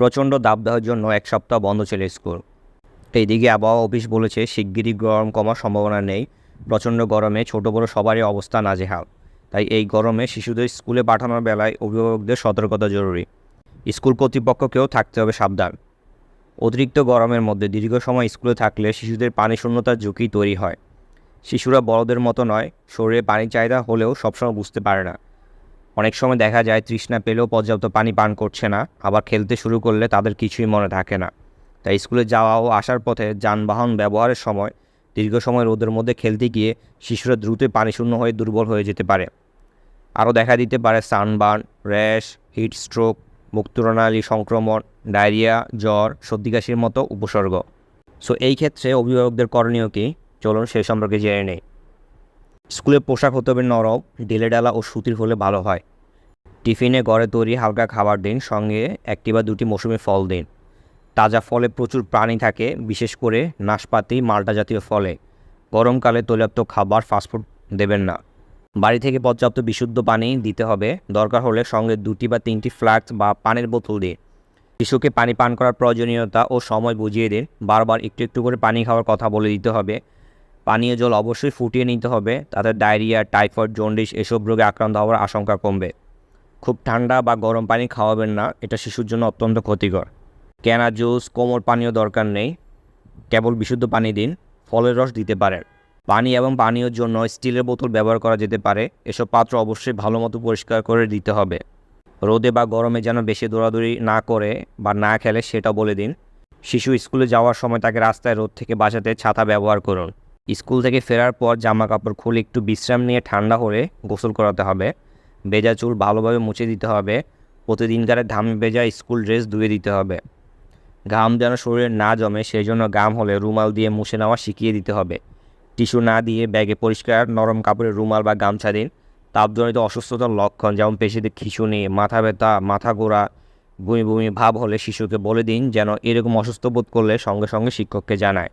প্রচণ্ড দাবদাহের জন্য এক সপ্তাহ বন্ধ ছিল স্কুল। এইদিকে আবহাওয়া অফিস বলেছে, শিগগিরই গরম কমার সম্ভাবনা নেই। প্রচণ্ড গরমে ছোট বড় সবারই অবস্থা নাজেহাল। তাই এই গরমে শিশুদের স্কুলে পাঠানোর বেলায় অভিভাবকদের সতর্কতা জরুরি। স্কুল কর্তৃপক্ষকেও থাকতে হবে সাবধান। অতিরিক্ত গরমের মধ্যে দীর্ঘ সময় স্কুলে থাকলে শিশুদের পানি শূন্যতার ঝুঁকি তৈরি হয়। শিশুরা বড়দের মতো নয়, শরীরে পানির চাহিদা হলেও সবসময় বুঝতে পারে না। অনেক সময় দেখা যায় তৃষ্ণা পেলেও পর্যাপ্ত পানি পান করছে না, আবার খেলতে শুরু করলে তাদের কিছুই মনে থাকে না। তাই স্কুলে যাওয়া ও আসার পথে যানবাহন ব্যবহারের সময়, দীর্ঘ সময় রোদের মধ্যে খেলতে গিয়ে শিশুরা দ্রুত পানিশূন্য হয়ে দুর্বল হয়ে যেতে পারে। আরও দেখা দিতে পারে সানবার্ন, র্যাশ, হিট স্ট্রোক মুক্তরণালী সংক্রমণ, ডায়রিয়া, জ্বর, সর্দি কাশির মতো উপসর্গ। সো এই ক্ষেত্রে অভিভাবকদের করণীয় কি? চলুন সেই সম্পর্কে জেনে নেই। স্কুলের পোশাক হতে হবে নরম, ঢিলে ডালা ও সুতির হলে ভালো হয়। টিফিনে ঘরে তৈরি হালকা খাবার দিন, সঙ্গে একটি বা দুটি মৌসুমি ফল দিন। তাজা ফলে প্রচুর প্রাণী থাকে, বিশেষ করে নাশপাতি, মাল্টা জাতীয় ফলে। গরমকালে তৈলাক্ত খাবার ফাস্টফুড দেবেন না। বাড়ি থেকে পর্যাপ্ত বিশুদ্ধ পানি দিতে হবে। দরকার হলে সঙ্গে দুটি বা তিনটি ফ্লাক্স বা পানির বোতল দিন। শিশুকে পানি পান করার প্রয়োজনীয়তা ও সময় বুঝিয়ে দিন। বারবার একটু একটু করে পানি খাওয়ার কথা বলে দিতে হবে। পানীয় জল অবশ্যই ফুটিয়ে নিতে হবে। তাতে ডায়রিয়া, টাইফয়েড, জন্ডিস এসব রোগে আক্রান্ত হওয়ার আশঙ্কা কমবে। খুব ঠান্ডা বা গরম পানি খাওয়াবেন না, এটা শিশুর জন্য অত্যন্ত ক্ষতিকর। ক্যানা জুস, কোমর পানীয় দরকার নেই। কেবল বিশুদ্ধ পানি দিন, ফলের রস দিতে পারেন। পানি এবং পানীয়র জন্য স্টিলের বোতল ব্যবহার করা যেতে পারে, এসব পাত্র অবশ্যই ভালো মতো পরিষ্কার করে দিতে হবে। রোদে বা গরমে যেন বেশি দৌড়াদৌড়ি না করে বা না খেলে সেটা বলে দিন। শিশু স্কুলে যাওয়ার সময় তাকে রাস্তায় রোদ থেকে বাঁচাতে ছাতা ব্যবহার করুন। স্কুল থেকে ফেরার পর জামা কাপড় খুলে একটু বিশ্রাম নিয়ে ঠান্ডা হলে গোসল করাতে হবে। ভেজা চুল ভালোভাবে মুছে দিতে হবে। প্রতিদিনকারে ঘামে ভেজা স্কুল ড্রেস ধুয়ে দিতে হবে। ঘাম যেন শরীরে না জমে সেই জন্য ঘাম হলে রুমাল দিয়ে মুছে নেওয়া শিখিয়ে দিতে হবে। টিস্যু না দিয়ে ব্যাগে পরিষ্কার নরম কাপড়ের রুমাল বা গামছা দিন। তাপজনিত অসুস্থতার লক্ষণ যেমন পেশিতে খিঁচুনি মাথা ব্যথা, মাথা ঘোরা, বমি বমি ভাব হলে শিশুকে বলে দিন যেন এরকম অসুস্থ বোধ করলে সঙ্গে সঙ্গে শিক্ষককে জানায়।